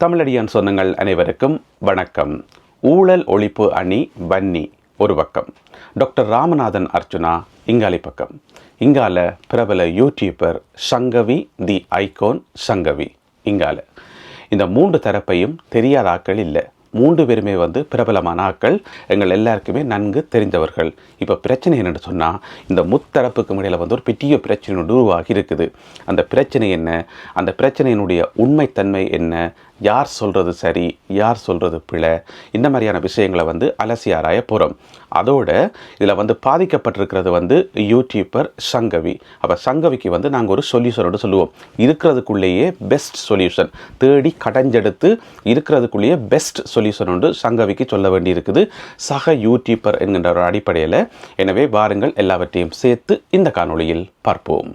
தமிழடியான் சொந்தங்கள் அனைவருக்கும் வணக்கம். ஊழல் ஒழிப்பு அணி வன்னி ஒரு பக்கம். டாக்டர் ராமநாதன் அர்ச்சுனா இங்காலி பக்கம். இங்கால பிரபல YouTuber Sangavi the icon Sangavi இங்கால. இந்த மூன்று தரப்பையும் தெரியாத ஆட்கள் இல்லை. மூன்று பேருமே வந்து பிரபலமான ஆட்கள். எங்கள் எல்லாருக்குமே நன்கு தெரிந்தவர்கள். இப்போ பிரச்சனை என்னென்னு சொன்னால் இந்த முத்தரப்புக்கு இடையில் வந்து ஒரு பெரிய பிரச்சனை ஒன்று உருவாகி இருக்குது. அந்த பிரச்சனை என்ன? அந்த பிரச்சனையினுடைய உண்மைத்தன்மை என்ன? யார் சொல்கிறது சரி? யார் சொல்கிறது பிழை? இந்த மாதிரியான விஷயங்களை வந்து அலசி ஆராய போகிறோம் அதோட இதில் வந்து பாதிக்கப்பட்டிருக்கிறது வந்து யூடியூப்பர் சங்கவி. அப்போ சங்கவிக்கு வந்து நாங்கள் ஒரு சொல்யூஷனோடு சொல்லுவோம். இருக்கிறதுக்குள்ளேயே பெஸ்ட் சொல்யூஷன் தேடி கடைஞ்செடுத்து இருக்கிறதுக்குள்ளேயே பெஸ்ட் சொல்யூஷன் ஒன்று சங்கவிக்கு சொல்ல வேண்டியிருக்குது. சக யூடியூபர் என்கின்ற ஒரு அடிப்படையில். எனவே வாருங்கள் எல்லாவற்றையும் சேர்த்து இந்த காணொளியில் பார்ப்போம்.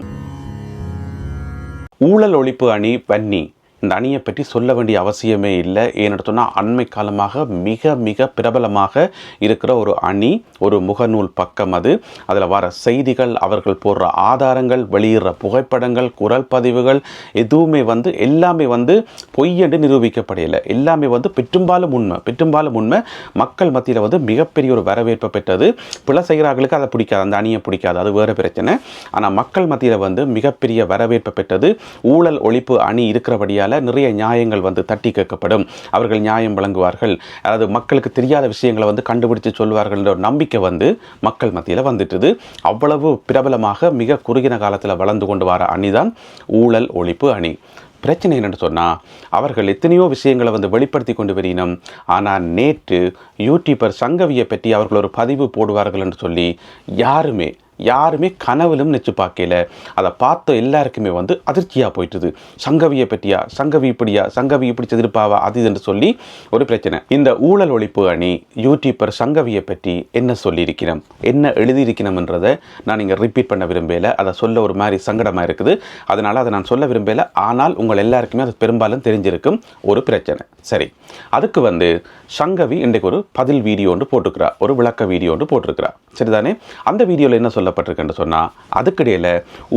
ஊழல் ஒழிப்பு அணி வன்னி இந்த அணியை பற்றி சொல்ல வேண்டிய அவசியமே இல்லை. ஏன்னு சொன்னால் அண்மை காலமாக மிக மிக பிரபலமாக இருக்கிற ஒரு அணி ஒரு முகநூல் பக்கம் அது. அதில் வர செய்திகள் அவர்கள் போடுற ஆதாரங்கள் வெளியிடுற புகைப்படங்கள் குரல் பதிவுகள் எதுவுமே வந்து எல்லாமே வந்து பொய் என்று நிரூபிக்கப்படையில எல்லாமே வந்து பெற்றும்பாலும் உண்மை. பெற்றும்பாலும் உண்மை. மக்கள் மத்தியில் வந்து மிகப்பெரிய ஒரு வரவேற்பை பெற்றது. பிழை செய்கிறார்களுக்கு அதை பிடிக்காது அந்த அணியை பிடிக்காது. அது வேறு பிரச்சனை. ஆனால் மக்கள் மத்தியில் வந்து மிகப்பெரிய வரவேற்பை பெற்றது. ஊழல் ஒழிப்பு அணி இருக்கிறபடியால் நிறைய நியாயங்கள் வந்து தட்டி கேட்கப்படும். அவர்கள் நியாயம் வழங்குவார்கள். அதாவது மக்களுக்கு தெரியாத விஷயங்களை வந்து கண்டுபிடிச்சு சொல்வார்கள் என்ற ஒரு நம்பிக்கை வந்து மக்கள் மத்தியில் வந்துட்டுது. அவ்வளவு பிரபலமாக மிக குறுகின காலத்தில் வளர்ந்து கொண்டு வர அணிதான் ஊழல் ஒழிப்பு அணி. பிரச்சனை என்னென்னு சொன்னால் அவர்கள் எத்தனையோ விஷயங்களை வந்து வெளிப்படுத்தி கொண்டு வரினும் ஆனால் நேற்று யூடியூபர் சங்கவியை பற்றி அவர்கள் ஒரு பதிவு போடுவார்கள் என்று சொல்லி யாருமே யாருமே கனவுலும் நினச்சி பார்க்கல. அதை பார்த்த எல்லாருக்குமே வந்து அதிர்ச்சியாக போயிட்டுது. சங்கவியை பற்றியா? சங்கவி இப்படியா? சங்கவி இப்படி செதிருப்பாவா? அது என்று சொல்லி ஒரு பிரச்சனை. இந்த ஊழல் ஒழிப்பு அணி யூடியூபர் சங்கவியை பற்றி என்ன சொல்லியிருக்கிறோம்? என்ன எழுதியிருக்கணும்ன்றதை நான் இங்கே ரிப்பீட் பண்ண விரும்பலை. அதை சொல்ல ஒரு மாதிரி சங்கடமாக இருக்குது. அதனால் அதை நான் சொல்ல விரும்பலை. ஆனால் உங்கள் எல்லாருக்குமே அது பெரும்பாலும் தெரிஞ்சிருக்கும் ஒரு பிரச்சனை. சரி. அதுக்கு வந்து சங்கவி இன்றைக்கு ஒரு பதில் வீடியோ ஒன்று போட்டிருக்கிறா. ஒரு விளக்க வீடியோ ஒன்று போட்டிருக்கிறா. சரிதானே? அந்த வீடியோவில் என்ன சொல்லப்பட்டிருக்குன்னு சொன்னால் அதுக்கிடையில்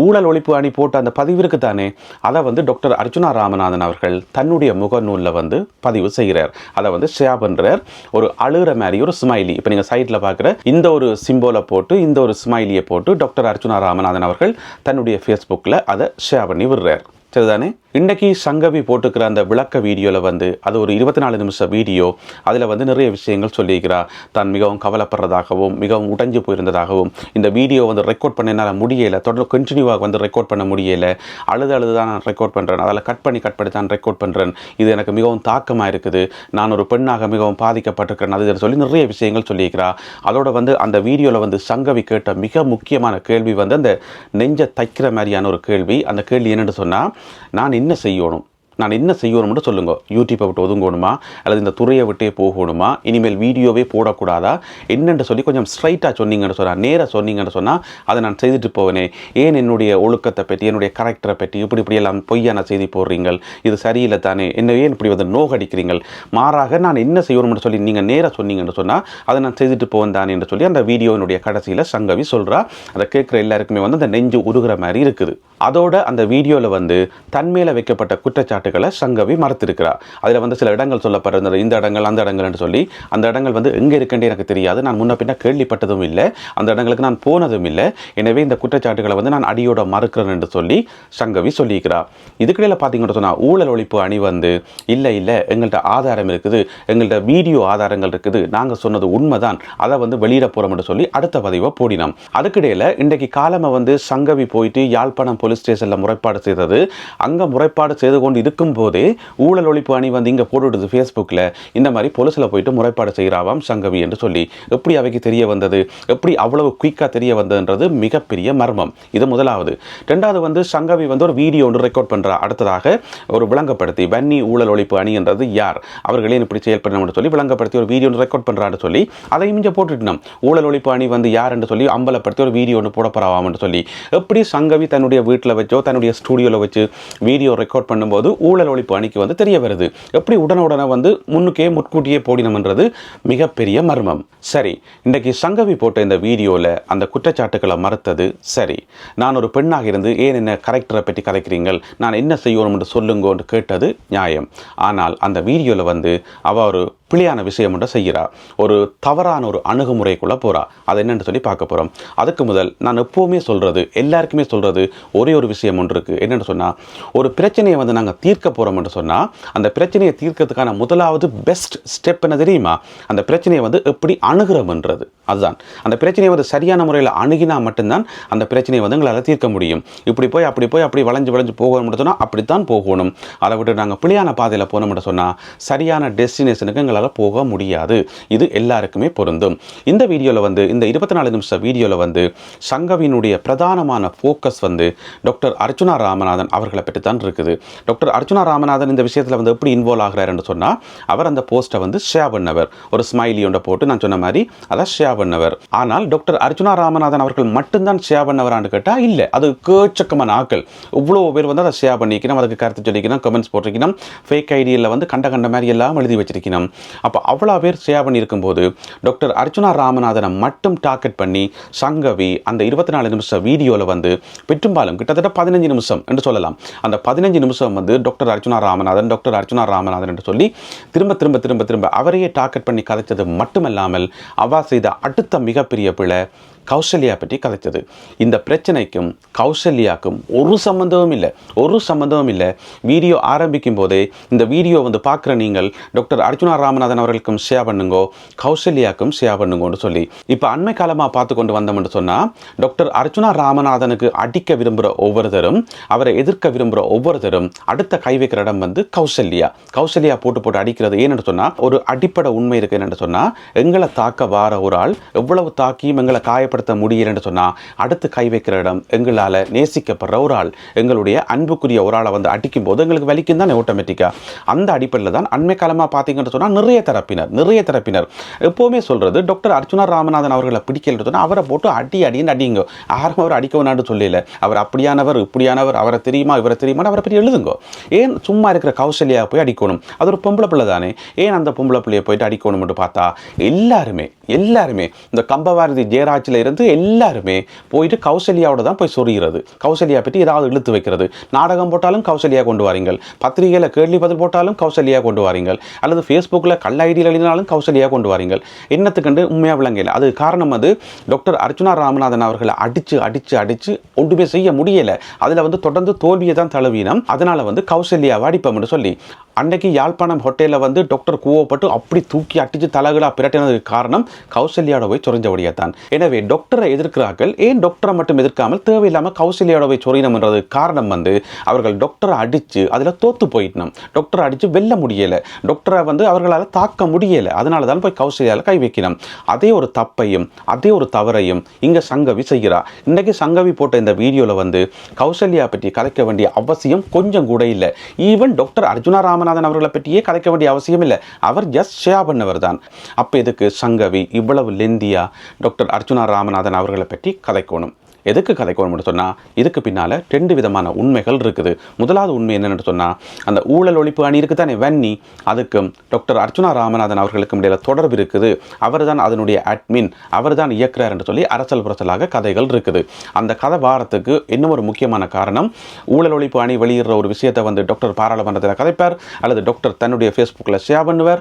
ஊழல் ஒழிப்பு அணி போட்ட அந்த பதிவிற்கு தானே அதை வந்து டாக்டர் அர்ஜுனா ராமநாதன் அவர்கள் தன்னுடைய முகநூலில் வந்து பதிவு செய்கிறார். அதை வந்து ஷேர் பண்ணுறார் ஒரு அழுகிற மாதிரி ஒரு ஸ்மைலி இப்போ நீங்கள் சைட்டில் பார்க்குற இந்த ஒரு சிம்போலை போட்டு இந்த ஒரு ஸ்மைலியை போட்டு டாக்டர் அர்ஜுனா ராமநாதன் அவர்கள் தன்னுடைய ஃபேஸ்புக்கில் அதை ஷேர் பண்ணி விடுறார். சரிதானே? இன்றைக்கி சங்கவி போட்டுக்கிற அந்த விளக்க வீடியோவில் வந்து அது ஒரு இருபத்தி நாலு நிமிஷம் வீடியோ. அதில் வந்து நிறைய விஷயங்கள் சொல்லியிருக்கிறார் தான் மிகவும் கவலைப்படுறதாகவும் மிகவும் உடைஞ்சு போயிருந்ததாகவும். இந்த வீடியோ வந்து ரெக்கார்ட் பண்ண என்னால் முடியலை. தொடர்ந்து கண்டினியூவாக வந்து ரெக்கார்ட் பண்ண முடியலை. அழுது அழுது தான் நான் ரெக்கார்ட் பண்ணுறேன் அதில் கட் பண்ணி கட் பண்ணி தான் ரெக்கார்ட் பண்ணுறேன் இது எனக்கு மிகவும் தாக்கமாக இருக்குது. நான் ஒரு பெண்ணாக மிகவும் பாதிக்கப்பட்டிருக்கிறேன். அது சொல்லி நிறைய விஷயங்கள் சொல்லியிருக்கிறார் அதோட வந்து அந்த வீடியோவில் வந்து சங்கவி கேட்ட மிக முக்கியமான கேள்வி வந்து அந்த நெஞ்ச தைக்கிற மாதிரியான ஒரு கேள்வி. அந்த கேள்வி என்னென்னு சொன்னால் நான் என்ன செய்யணும்? நான் என்ன செய்யணும்னு சொல்லுங்க. யூடியூப்பை விட்டு ஒதுங்கணுமா? அல்லது இந்த துறையை விட்டே போகணுமா? இனிமேல் வீடியோவே போடக்கூடாதா? என்னென்று சொல்லி கொஞ்சம் ஸ்ட்ரைட்டாக சொன்னீங்கன்னு சொன்னால் நேராக சொன்னீங்கன்னு சொன்னால் அதை நான் செய்துட்டு போவேனே. ஏன் என்னுடைய ஒழுக்கத்தை பற்றி என்னுடைய கரெக்டரை பற்றி இப்படி இப்படி எல்லாம் பொய்யான செய்தி போடுறீங்கள்? இது சரியில்லை தானே. என்ன ஏன் இப்படி வந்து நோகடிக்கிறீங்கள்? மாறாக நான் என்ன செய்யணும்னு சொல்லி நீங்கள் நேராக சொன்னீங்கன்னு சொன்னால் அதை நான் செய்துட்டு போவேன் தானே என்று சொல்லி அந்த வீடியோனுடைய கடைசியில் சங்கவி சொல்கிறா அதை கேட்குற எல்லாருக்குமே வந்து அந்த நெஞ்சு உருகிற மாதிரி இருக்குது. அதோட அந்த வீடியோவில் வந்து தன்மையில் வைக்கப்பட்ட குற்றச்சாட்டு குற்றச்சாட்டுகளை சங்கவி மறுத்திருக்கிறார். அதில் வந்து சில இடங்கள் சொல்லப்படுறது இந்த இடங்கள் அந்த இடங்கள் என்று சொல்லி அந்த இடங்கள் வந்து எங்கே இருக்குன்னு எனக்கு தெரியாது. நான் முன்ன பின்ன கேள்விப்பட்டதும் இல்லை. அந்த இடங்களுக்கு நான் போனதும் இல்லை. எனவே இந்த குற்றச்சாட்டுகளை வந்து நான் அடியோட மறுக்கிறேன் என்று சொல்லி சங்கவி சொல்லியிருக்கிறார். இதுக்கிடையில் பார்த்தீங்கன்னு சொன்னால் ஊழல் ஒழிப்பு அணி வந்து இல்லை இல்லை எங்கள்கிட்ட ஆதாரம் இருக்குது. எங்கள்கிட்ட வீடியோ ஆதாரங்கள் இருக்குது. நாங்கள் சொன்னது உண்மைதான். அதை வந்து வெளியிட போகிறோம்னு சொல்லி அடுத்த பதிவை போடினோம். அதுக்கிடையில் இன்றைக்கு காலமை வந்து சங்கவி போயிட்டு யாழ்ப்பாணம் போலீஸ் ஸ்டேஷனில் முறைப்பாடு செய்தது. அங்கே முறைப்பாடு செய்து கொண்டு இருக்கும் போதே ஊழல் ஒழிப்பு அணி வந்து இங்கே போட்டுடுது ஃபேஸ்புக்கில் இந்த மாதிரி போலீஸில் போயிட்டு முறைப்பாடு செய்கிறாவாம் சங்கவி என்று சொல்லி. எப்படி அவைக்கு தெரிய வந்தது? எப்படி அவ்வளவு குயிக்காக தெரிய வந்ததுன்றது மிகப்பெரிய மர்மம். இது முதலாவது. ரெண்டாவது வந்து சங்கவி வந்து ஒரு வீடியோ ஒன்று ரெக்கார்ட் பண்ணுறா அடுத்ததாக ஒரு விளங்கப்படுத்தி வன்னி ஊழல் ஒழிப்பு அணின்றது யார்? அவர்களே இப்படி செயல்படணும்னு சொல்லி விளங்கப்படுத்தி ஒரு வீடியோ ஒன்று ரெக்கார்ட் பண்ணுறான்னு சொல்லி அதையும் இங்கே போட்டுட்டோம் ஊழல் ஒழிப்பு அணி வந்து யார் என்று சொல்லி அம்பலப்படுத்தி ஒரு வீடியோ ஒன்று போடப்படாவாம்னு சொல்லி. எப்படி சங்கவி தன்னுடைய வீட்டில் வச்சோ தன்னுடைய ஸ்டூடியோவில் வச்சு வீடியோ ரெக்கார்ட் பண்ணும்போது ஊழல் ஒழிப்பு அணிக்கு வந்து தெரிய வருது. எப்படி உடனுடனே வந்து முன்னுக்கே முன்கூட்டியே போடினம்ன்றது மிகப்பெரிய மர்மம். சரி இன்றைக்கு சங்கவி போட்ட இந்த வீடியோவில் அந்த குற்றச்சாட்டுக்களை மறுத்தது சரி. நான் ஒரு பெண்ணாக இருந்து ஏன் என்ன கரெக்டரை பற்றி கலைக்கிறீங்கள்? நான் என்ன செய்யணும் என்று சொல்லுங்கன்னு கேட்டது நியாயம். ஆனால் அந்த வீடியோவில் வந்து அவ ஒரு பிழையான விஷயம் ஒன்றை செய்கிறா. ஒரு தவறான ஒரு அணுகுமுறைக்குள்ளே போகிறா அது என்னென்னு சொல்லி பார்க்க போகிறோம் அதுக்கு முதல் நான் எப்போவுமே சொல்கிறது எல்லாருக்குமே சொல்கிறது ஒரே ஒரு விஷயம் ஒன்று இருக்குது என்னென்னு சொன்னால் ஒரு பிரச்சனையை வந்து நாங்கள் தீர்க்க போகிறோம்னு சொன்னால் அந்த பிரச்சனையை தீர்க்கிறதுக்கான முதலாவது பெஸ்ட் ஸ்டெப் என்ன தெரியுமா? அந்த பிரச்சனையை வந்து எப்படி அணுகிறோம்ன்றது அதுதான். அந்த பிரச்சனையை வந்து சரியான முறையில் அணுகினா மட்டும்தான் அந்த பிரச்சனையை வந்து எங்களால் தீர்க்க முடியும். இப்படி போய் அப்படி போய் அப்படி வளைஞ்சு வளைஞ்சு போகணும்னு சொன்னால் அப்படித்தான் போகணும். அதை விட்டு நாங்கள் பிழையான பாதையில் போனோம்னு சொன்னால் சரியான டெஸ்டினேஷனுக்கு எங்களால் போக முடியாது. இது எல்லாருக்குமே பொருந்தும். இந்த வீடியோவில் வந்து இந்த இருபத்தி நாலு நிமிஷம் வீடியோவில் வந்து சங்கவினுடைய பிரதானமான ஃபோக்கஸ் வந்து டாக்டர் அர்ச்சுனா ராமநாதன் அவர்களை பற்றி தான் இருக்குது. டாக்டர் அர்ச்சுனா ராமநாதன் இந்த விஷயத்தில் வந்து எப்படி இன்வால்வ் ஆகிறாருன்னு சொன்னால் அவர் அந்த போஸ்ட்டை வந்து ஷேர் பண்ணவர். ஒரு ஸ்மைலி ஒன்றை போட்டு நான் சொன்ன மாதிரி அதை ஷேர் பண்ணவர். ஆனால் டாக்டர் அர்ச்சுனா ராமநாதன் அவர்கள் மட்டும்தான் ஷேர் பண்ணவரான்னு கேட்டால் இல்லை. அது கேச்சக்கமான ஆக்கள். இவ்வளோ பேர் வந்து அதை ஷேர் பண்ணிக்கணும் அதுக்கு கருத்து சொல்லிக்கணும் கமெண்ட்ஸ் போட்டிருக்கணும் ஃபேக் ஐடியில் வந்து கண்ட கண்ட மாதிரி எல்லாம் எழுதி வச்சிருக்கணும். அப்போ அவ்வளோ பேர் ஷேர் பண்ணியிருக்கும் போது டாக்டர் அர்ச்சுனா ராமநாதனை மட்டும் டார்கெட் பண்ணி சங்கவி அந்த இருபத்தி நாலு நிமிஷம் வீடியோவில் வந்து பெற்றும்பாலும் கிட்டத்தட்ட பதினஞ்சு நிமிஷம் என்று சொல்லலாம். அந்த பதினஞ்சு நிமிஷம் வந்து டாக்டர் அர்ஜுனா ராமநாதன் டாக்டர் அர்ஜுனா ராமநாதன் என்று சொல்லி திரும்ப திரும்ப திரும்ப திரும்ப அவரையே டார்கெட் பண்ணி கதைச்சது மட்டுமல்லாமல் அவா செய்த அடுத்த மிகப்பெரிய பிழை கௌசல்யா பற்றி கதைத்தது இந்த பிரச்சனைக்கும் கௌசல்யாக்கும் ஒரு சம்மந்தமும் இல்லை. ஒரு சம்மந்தமும் இல்லை. வீடியோ ஆரம்பிக்கும் போதே இந்த வீடியோ வந்து பார்க்குற நீங்கள் டாக்டர் அர்ஜுனா ராமநாதன் அவர்களுக்கும் ஷேர் பண்ணுங்கோ கௌசல்யாக்கும் ஷேர் பண்ணுங்கன்னு சொல்லி. இப்போ அண்மை காலமாக பார்த்து கொண்டு வந்தோம்னு சொன்னால் டாக்டர் அர்ஜுனா ராமநாதனுக்கு அடிக்க விரும்புகிற ஒவ்வொருத்தரும் அவரை எதிர்க்க விரும்புகிற ஒவ்வொருத்தரும் அடுத்த கை வைக்கிற இடம் வந்து கௌசல்யா. கௌசல்யா போட்டு போட்டு அடிக்கிறது ஏன்னு சொன்னால் ஒரு அடிப்படை உண்மை இருக்குது என்னன்னு சொன்னால் எங்களை தாக்க வார ஒரு ஆள் எவ்வளவு தாக்கியும் எங்களை காயப்படுத்த முடியலன்னு சொன்னால் அடுத்து கை வைக்கிற இடம் எங்களால் நேசிக்கப்படுற ஒரு ஆள் எங்களுடைய அன்புக்குரிய ஒரு ஆளை வந்து அடிக்கும் போது எங்களுக்கு வலிக்கும் தானே ஆட்டோமேட்டிக்காக அந்த அடிப்படையில் தான் அண்மை காலமாக பார்த்தீங்கன்னு சொன்னால் நிறைய தரப்பினர் நிறைய தரப்பினர். எப்போவுமே சொல்கிறது டாக்டர் அர்ச்சுனா ராமநாதன் அவர்களை பிடிக்கலன்னு சொன்னால் அவரை போட்டு அடி அடின்னு அடிங்க யாரும் அவர் அடிக்க வேணான்னு சொல்லல. அவர் அப்படியானவர் இப்படியானவர் அவரை தெரியுமா இவரை தெரியுமா அவரை பற்றி எழுதுங்க. ஏன் சும்மா இருக்கிற கௌசல்யா போய் அடிக்கணும்? அது ஒரு பொம்பளை பிள்ளை தானே. ஏன் அந்த பொம்பளை பிள்ளையை போயிட்டு அடிக்கணும்னு பார்த்தா எல்லாருமே எல்லாருமே இந்த கம்பபாரதி ஜெயராஜில் இருந்து எல்லாருமே போயிட்டு கௌசல்யாவோட தான் போய் சொருகிறது கௌசல்யா பற்றி ஏதாவது இழுத்து வைக்கிறது. நாடகம் போட்டாலும் கௌசல்யா கொண்டு வாரீங்கள். பத்திரிகையில் கேள்வி பதில் போட்டாலும் கௌசல்யா கொண்டு வாரீங்கள். அல்லது ஃபேஸ்புக்கில் கள்ள ஐடியில் எழுதினாலும் கௌசல்யா கொண்டு வாரீங்கள். என்னத்துக்கண்டு உண்மையாக விளங்கல. அது காரணம் அது டாக்டர் அர்ச்சுனா ராமநாதன் அவர்களை அடித்து அடித்து அடித்து ஒன்றுமே செய்ய முடியலை. அதில் வந்து தொடர்ந்து தோல்வியை தான் தழுவினம். அதனால் வந்து கௌசல்யா வாடிப்பம்னு சொல்லி. அன்னைக்கு யாழ்ப்பாணம் ஹோட்டலில் வந்து டாக்டர் கூவப்பட்டு அப்படி தூக்கி அடித்து தலகலா பிரட்டினதுக்கு காரணம் கௌசல்யாவோட போய் சொரிஞ்சபடியாக தான் எனவே டாக்டரை எதிர்க்கிறார்கள். ஏன் டாக்டரை மட்டும் எதிர்க்காமல் தேவையில்லாமல் கௌசல்யாவோட போய் சொறினம்ன்றது காரணம் வந்து அவர்கள் டாக்டரை அடித்து அதில் தோற்று போயிட்டோம் டாக்டரை அடித்து வெல்ல முடியலை. டாக்டரை வந்து அவர்களால் தாக்க முடியலை. அதனால தான் போய் கௌசல்யாவில் கை வைக்கணும் அதே ஒரு தப்பையும் அதே ஒரு தவறையும் இங்கே சங்கவி செய்கிறா. இன்றைக்கி சங்கவி போட்ட இந்த வீடியோவில் வந்து கௌசல்யா பற்றி கலைக்க வேண்டிய அவசியம் கொஞ்சம் கூட இல்லை. ஈவன் டாக்டர் அர்ஜுனா ராமநாதன் அவர்களை பற்றியே கலைக்க வேண்டிய அவசியம் இல்லை. அவர் ஜஸ்ட் ஷேர் பண்ணவர் தான். அப்போ இதுக்கு சங்கவி இவ்வளவு லெந்தியா டாக்டர் அர்ஜுனா ராமநாதன் அவர்களை பற்றி கதைக்கணும். எதுக்கு கதைக்கணும்னு சொன்னால் இதுக்கு பின்னால் ரெண்டு விதமான உண்மைகள் இருக்குது. முதலாவது உண்மை என்னென்னு சொன்னால் அந்த ஊழல் ஒழிப்பு அணி இருக்குது தானே வன்னி. அதுக்கும் டாக்டர் அர்ச்சுனா ராமநாதன் அவர்களுக்கும் இடையில தொடர்பு இருக்குது. அவர் தான் அதனுடைய அட்மின் அவர் தான் இயக்குறார் என்று சொல்லி அரசல் புரசலாக கதைகள் இருக்குது. அந்த கதை வாரத்துக்கு இன்னும் ஒரு முக்கியமான காரணம் ஊழல் ஒழிப்பு அணி வெளியிடுற ஒரு விஷயத்தை வந்து டாக்டர் பாராளுமன்றத்தில் கதைப்பார் அல்லது டாக்டர் தன்னுடைய ஃபேஸ்புக்கில் ஷேர் பண்ணுவார்.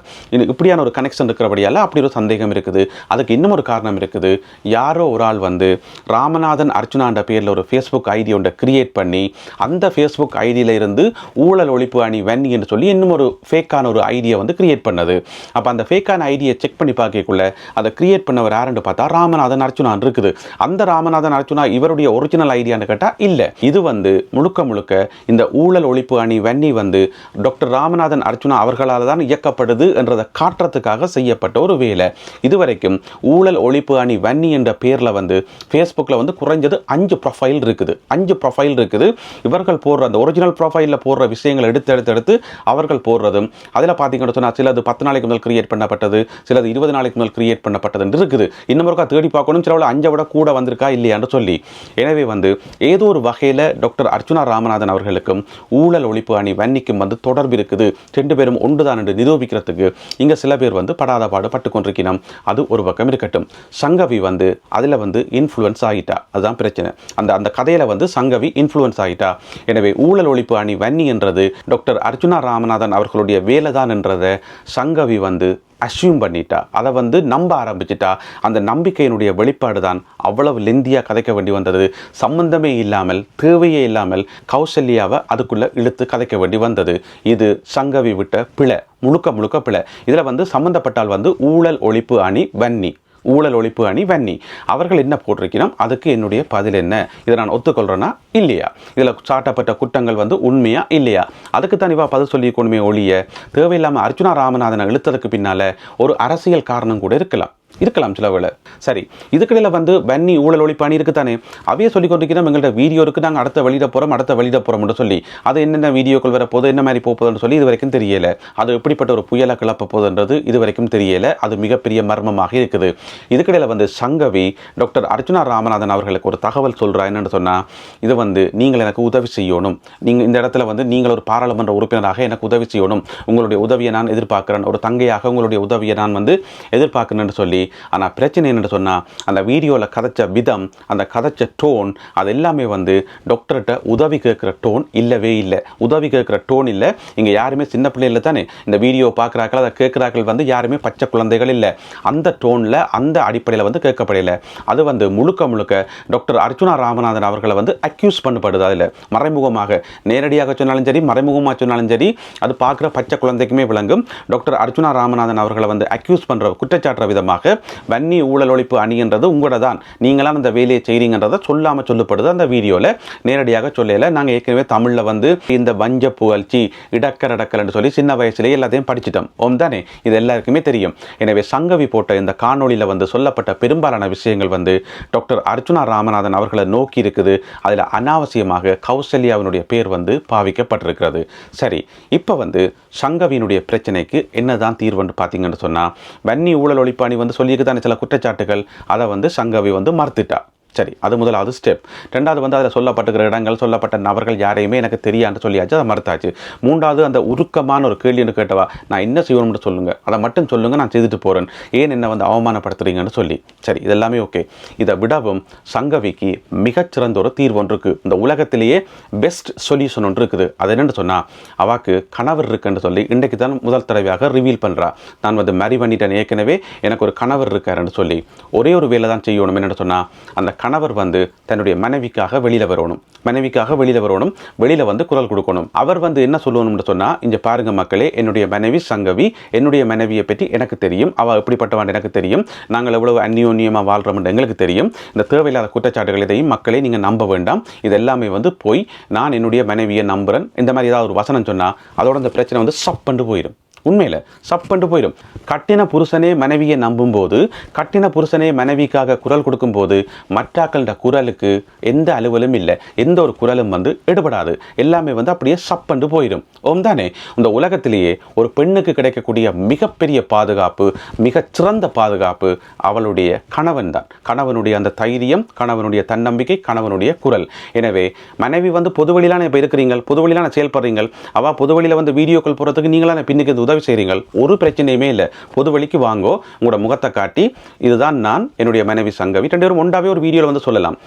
இப்படியான ஒரு கனெக்ஷன் இருக்கிறபடியால் அப்படி ஒரு சந்தேகம் இருக்குது. அதுக்கு இன்னும் ஒரு காரணம் இருக்குது. யாரோ ஒரு ஆள் வந்து ராமநாதன் அர்ச்சுனான்ற பேரில் ஒரு ஃபேஸ்புக் ஐடி ஒன்றை கிரியேட் பண்ணி அந்த ஃபேஸ்புக் ஐடியில் இருந்து ஊழல் ஒழிப்பு அணி வென் என்று சொல்லி இன்னும் ஒரு ஃபேக்கான ஒரு ஐடியை வந்து கிரியேட் பண்ணது. அப்போ அந்த ஃபேக்கான ஐடியை செக் பண்ணி பார்க்கக்குள்ள அதை கிரியேட் பண்ணவர் யாருன்னு பார்த்தா ராமநாதன் அர்ச்சுனான் இருக்குது. அந்த ராமநாதன் அர்ச்சுனா இவருடைய ஒரிஜினல் ஐடியான்னு கேட்டால் இல்லை. இது வந்து முழுக்க முழுக்க இந்த ஊழல் ஒழிப்பு அணி வென்னி வந்து டாக்டர் ராமநாதன் அர்ச்சுனா அவர்களால் தான் இயக்கப்படுது என்றதை காட்டுறதுக்காக செய்யப்பட்ட ஒரு வேலை. இதுவரைக்கும் ஊழல் ஒழிப்பு அணி வன்னி என்ற பேரில் வந்து ஃபேஸ்புக்கில் வந்து குறைஞ்ச குறைஞ்சது அஞ்சு ப்ரொஃபைல் இருக்குது. அஞ்சு ப்ரொஃபைல் இருக்குது. இவர்கள் போடுற அந்த ஒரிஜினல் ப்ரொஃபைலில் போடுற விஷயங்கள் எடுத்து எடுத்து எடுத்து அவர்கள் போடுறதும் அதில் பார்த்தீங்கன்னு சொன்னால் சிலது பத்து நாளைக்கு முதல் கிரியேட் பண்ணப்பட்டது சிலது இருபது நாளைக்கு முதல் கிரியேட் பண்ணப்பட்டது இருக்குது. இன்னும் ஒருக்கா தேடி பார்க்கணும். சிலவில் அஞ்சை விட கூட வந்திருக்கா இல்லையான்னு சொல்லி. எனவே வந்து ஏதோ ஒரு வகையில் டாக்டர் அர்ச்சுனா ராமநாதன் அவர்களுக்கும் ஊழல் ஒழிப்பு அணி வன்னிக்கும் வந்து தொடர்பு இருக்குது. ரெண்டு பேரும் ஒன்றுதான் என்று நிரூபிக்கிறதுக்கு இங்கே சில பேர் வந்து படாத பாடு பட்டு கொண்டிருக்கணும் அது ஒரு பக்கம் இருக்கட்டும். சங்கவி வந்து அதில் வந்து இன்ஃப்ளூயன்ஸ் ஆகிட்டா. அதுதான் பிரச்சனை. அந்த அந்த கதையில் வந்து சங்கவி இன்ஃப்ளூயன்ஸ் ஆகிட்டா. எனவே ஊழல் ஒழிப்பு அணி வன்னி என்றது டாக்டர் அர்ஜுனா ராமநாதன் அவர்களுடைய வேலை தான் என்றதை சங்கவி வந்து அஸ்யூம் பண்ணிட்டா. அதை வந்து நம்ப ஆரம்பிச்சிட்டா. அந்த நம்பிக்கையினுடைய வெளிப்பாடு தான் அவ்வளவு லெந்தியாக கதைக்க வேண்டி வந்தது. சம்பந்தமே இல்லாமல் தேவையே இல்லாமல் கௌசல்யாவை அதுக்குள்ளே இழுத்து கதைக்க வேண்டி வந்தது. இது சங்கவி விட்ட பிழை முழுக்க முழுக்க பிழை. இதில் வந்து சம்மந்தப்பட்டால் வந்து ஊழல் ஒழிப்பு அணி வன்னி. ஊழல் ஒழிப்பு அணி வன்னி. அவர்கள் என்ன போட்டிருக்கிறோம்? அதுக்கு என்னுடைய பதில் என்ன? இதை நான் ஒத்துக்கொள்கிறேன்னா இல்லையா? இதில் சாட்டப்பட்ட குற்றங்கள் வந்து உண்மையா? இல்லையா? அதுக்கு தான் இவா பதில் கொண்டுமே ஒழிய தேவையில்லாமல் அர்ஜுனா ராமநாதனை இழுத்ததுக்கு பின்னால் ஒரு அரசியல் காரணம் கூட இருக்கலாம். இருக்கலாம் சில வேளை. சரி இதுக்கடையில் வந்து வன்னி ஊழல் ஒழிப்பு இருக்குது தானே அவையே சொல்லி கொண்டிருக்கிறோம் எங்கள்கிட்ட வீடியோ இருக்குது நாங்கள் அடுத்த வெளியிட போகிறோம் அடுத்த வெளியிட போகிறோம்னு சொல்லி. அது என்னென்ன வீடியோக்கள் வர போது என்ன மாதிரி போகுதுன்னு சொல்லி இது வரைக்கும் தெரியல. அது எப்படிப்பட்ட ஒரு புயலாக கிளப்ப போகுதுன்றது இது வரைக்கும் தெரியல. அது மிகப்பெரிய மர்மமாக இருக்குது. இதுக்கிடையில் வந்து சங்கவி டாக்டர் அர்ஜுனா ராமநாதன் அவர்களுக்கு ஒரு தகவல் சொல்கிறா என்னென்னு சொன்னால் இது வந்து நீங்கள் எனக்கு உதவி செய்யணும். நீங்கள் இந்த இடத்துல வந்து நீங்கள் ஒரு பாராளுமன்ற உறுப்பினராக எனக்கு உதவி செய்யணும். உங்களுடைய உதவியை நான் எதிர்பார்க்குறேன். ஒரு தங்கையாக உங்களுடைய உதவியை நான் வந்து எதிர்பார்க்கணும்னு சொல்லி ஆனால் பிரச்சனை என்னென்னு சொன்னால் அந்த வீடியோவில் கதைச்ச விதம் அந்த கதைச்ச டோன் அது எல்லாமே வந்து டாக்டர்கிட்ட உதவி கேட்குற டோன் இல்லவே இல்லை. உதவி கேட்குற டோன் இல்லை. இங்கே யாருமே சின்ன பிள்ளைகள் தானே இந்த வீடியோ பார்க்குறாக்கள் அதை கேட்குறாக்கள் வந்து யாருமே பச்சை குழந்தைகள் இல்லை. அந்த டோனில் அந்த அடிப்படையில் வந்து கேட்கப்படலை. அது வந்து முழுக்க முழுக்க டாக்டர் அர்ஜுனா ராமநாதன் அவர்களை வந்து அக்யூஸ் பண்ணப்படுது அதில். மறைமுகமாக நேரடியாக சொன்னாலும் சரி மறைமுகமாக சொன்னாலும் சரி அது பார்க்குற பச்சை குழந்தைக்குமே விளங்கும். டாக்டர் அர்ஜுனா ராமநாதன் அவர்களை வந்து அக்யூஸ் பண்ணுற குற்றச்சாட்டுற விதமாக வன்னி ஊழல் ஒழிப்பு அணின்றது உங்களோட தான் நீங்களாம் அந்த வேலையை செய்கிறீங்கன்றதை சொல்லாமல் சொல்லப்படுது அந்த வீடியோவில் நேரடியாக சொல்லல நாங்கள் ஏற்கனவே தமிழில் வந்து இந்த வஞ்ச புகழ்ச்சி இடக்கர் அடக்கல்னு சொல்லி சின்ன வயசுலேயே எல்லாத்தையும் படிச்சிட்டோம். ஓம் தானே? இது எல்லாருக்குமே தெரியும். எனவே சங்கவி போட்ட இந்த காணொளியில் வந்து சொல்லப்பட்ட பெரும்பாலான விஷயங்கள் வந்து டாக்டர் அர்ஜுனா ராமநாதன் அவர்களை நோக்கி இருக்குது. அதில் அனாவசியமாக கௌசல்யாவினுடைய பேர் வந்து பாவிக்கப்பட்டிருக்கிறது. சரி இப்போ வந்து சங்கவியினுடைய பிரச்சனைக்கு என்னதான் தீர்வுன்னு பார்த்தீங்கன்னு சொன்னால் வன்னி ஊழல் ஒழிப்பாணி வந்து சொல்லியிருக்குதானே சில குற்றச்சாட்டுகள் அதை வந்து சங்கவி வந்து மறுத்துட்டா. சரி அது முதலாவது ஸ்டெப் ரெண்டாவது வந்து அதில் சொல்லப்பட்டிருக்கிற இடங்கள் சொல்லப்பட்ட நபர்கள் யாரையுமே எனக்கு தெரியான்னு சொல்லியாச்சு அதை மறுத்தாச்சு. மூன்றாவது அந்த உருக்கமான ஒரு கேள்வின்னு கேட்டவா நான் என்ன செய்யணும்னு சொல்லுங்கள் அதை மட்டும் சொல்லுங்கள் நான் செய்துட்டு போகிறேன் ஏன் என்ன வந்து அவமானப்படுத்துறீங்கன்னு சொல்லி. சரி இதெல்லாமே ஓகே இதை விடவும் சங்கவிக்கு மிகச்சிறந்த ஒரு தீர்வு ஒன்று இருக்குது இந்த உலகத்திலேயே பெஸ்ட் சொல்யூஷன் ஒன்று இருக்குது. அது என்னென்னு சொன்னால் அவாக்கு கணவர் இருக்குன்னு சொல்லி இன்றைக்கு தான் முதல் தடவையாக ரிவீல் பண்ணுறா நான் வந்து மேரி பண்ணிட்டேன் ஏற்கனவே எனக்கு ஒரு கணவர் இருக்காருன்னு சொல்லி. ஒரே ஒரு வேலை தான் செய்யணும். என்னென்னு சொன்னால் அந்த கணவர் வந்து தன்னுடைய மனைவிக்காக வெளியில் வரணும். மனைவிக்காக வெளியில் வரணும். வெளியில் வந்து குரல் கொடுக்கணும். அவர் வந்து என்ன சொல்லணும்னு சொன்னால் இங்கே பாருங்கள் மக்களே என்னுடைய மனைவி சங்கவி என்னுடைய மனைவியை பற்றி எனக்கு தெரியும். அவள் எப்படிப்பட்டவான் எனக்கு தெரியும். நாங்கள் எவ்வளவு அந்யோன்யமாக வாழ்கிறோம்னு எங்களுக்கு தெரியும். இந்த தேவையில்லாத குற்றச்சாட்டுகள் இதையும் மக்களை நீங்கள் நம்ப வேண்டாம். இது எல்லாமே வந்து போய் நான் என்னுடைய மனைவியை நம்புகிறேன் இந்த மாதிரி ஏதாவது ஒரு வசனம் சொன்னால் அதோட இந்த பிரச்சனை வந்து சப் பண்ணிட்டு போயிடும் உண்மையில் சப்பண்டு போயிடும். கட்டின புருஷனே மனைவியை நம்பும்போது கட்டின புருஷனே மனைவிக்காக குரல் கொடுக்கும்போது மற்றாக்களோட குரலுக்கு எந்த அலுவலும் இல்லை. எந்த ஒரு குரலும் வந்து எடுபடாது. எல்லாமே வந்து அப்படியே சப்பண்டு போயிடும். ஓம் தானே? இந்த உலகத்திலேயே ஒரு பெண்ணுக்கு கிடைக்கக்கூடிய மிகப்பெரிய பாதுகாப்பு மிகச்சிறந்த பாதுகாப்பு அவளுடைய கணவன் தான். கணவனுடைய அந்த தைரியம் கணவனுடைய தன்னம்பிக்கை கணவனுடைய குரல். எனவே மனைவி வந்து பொதுவெளியிலான இப்போ இருக்கிறீங்க பொதுவெளியிலான செயல்படுறீங்க அவள் பொதுவெளியில் வந்து வீடியோக்கள் போகிறதுக்கு நீங்களான பின்னுக்கு உதவி செய்கிறீங்கள் ஒரு பிரச்சனையுமே இல்லை. பொது வழிக்கு வாங்கோ. உங்களோட முகத்தை காட்டி இதுதான் நான் என்னுடைய மனைவி சங்கவி. ரெண்டு பேரும் ஒன்றாவே ஒரு வீடியோவில் வந்து சொல்லலாம்.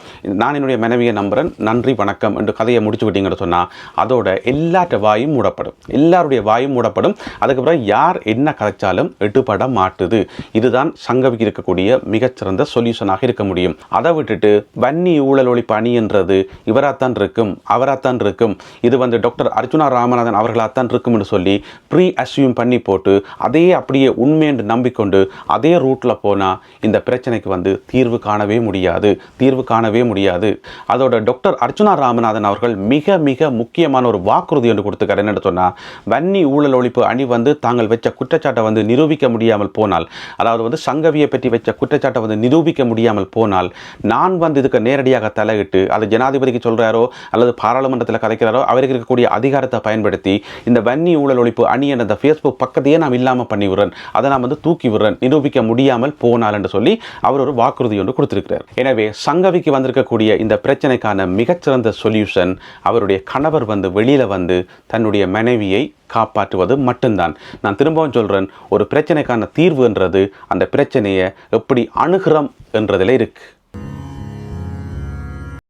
நான் என்னுடைய மனைவியை நம்புகிறேன் நன்றி வணக்கம் என்று கதையை முடிச்சு விட்டீங்கன்னு சொன்னால் அதோட எல்லாற்ற வாயும் மூடப்படும். எல்லாருடைய வாயும் மூடப்படும். அதுக்கப்புறம் யார் என்ன கதைச்சாலும் எடுபட மாட்டுது. இதுதான் சங்கவிக்கு இருக்கக்கூடிய மிகச்சிறந்த சொல்யூஷனாக இருக்க முடியும். அதை விட்டுட்டு வன்னி ஊழல் ஒளி பணின்றது என்றது இவராத்தான் இருக்கும் அவராத்தான் இருக்கும். இது வந்து டாக்டர் அர்ஜுனா ராமநாதன் அவர்களாத்தான் இருக்கும்னு சொல்லி ப்ரீ அஸ்யூம் எல்லாத்தையும் பண்ணி போட்டு அதையே அப்படியே உண்மையென்று நம்பிக்கொண்டு அதே ரூட்டில் போனால் இந்த பிரச்சனைக்கு வந்து தீர்வு காணவே முடியாது தீர்வு காணவே முடியாது. அதோட டாக்டர் அர்ச்சுனா ராமநாதன் அவர்கள் மிக மிக முக்கியமான ஒரு வாக்குறுதி என்று கொடுத்துக்கார் என்னன்னு சொன்னால் வன்னி ஊழல் ஒழிப்பு அணி வந்து தாங்கள் வச்ச குற்றச்சாட்டை வந்து நிரூபிக்க முடியாமல் போனால் அதாவது வந்து சங்கவியை பற்றி வச்ச குற்றச்சாட்டை வந்து நிரூபிக்க முடியாமல் போனால் நான் வந்து இதுக்கு நேரடியாக தலையிட்டு அது ஜனாதிபதிக்கு சொல்கிறாரோ அல்லது பாராளுமன்றத்தில் கலைக்கிறாரோ அவருக்கு இருக்கக்கூடிய அதிகாரத்தை பயன்படுத்தி இந்த வன்னி ஊழல் ஒழிப்பு அணி என்ற அந்த ஃபேஸ்புக் பக்கத்தையே நான் இல்லாமல் பண்ணி விடுறேன். அதை நான் வந்து தூக்கி விடுறேன். நிரூபிக்க முடியாமல் போனால் என்று சொல்லி அவர் ஒரு வாக்குறுதி ஒன்று கொடுத்திருக்கிறார். எனவே சங்கவிக்கு வந்திருக்கக்கூடிய இந்த பிரச்சனைக்கான மிகச்சிறந்த சொல்யூஷன் அவருடைய கணவர் வந்து வெளியில் வந்து தன்னுடைய மனைவியை காப்பாற்றுவது மட்டும்தான். நான் திரும்பவும் சொல்கிறேன் ஒரு பிரச்சனைக்கான தீர்வுன்றது அந்த பிரச்சனையை எப்படி அணுகிறோம் என்றதில் இருக்குது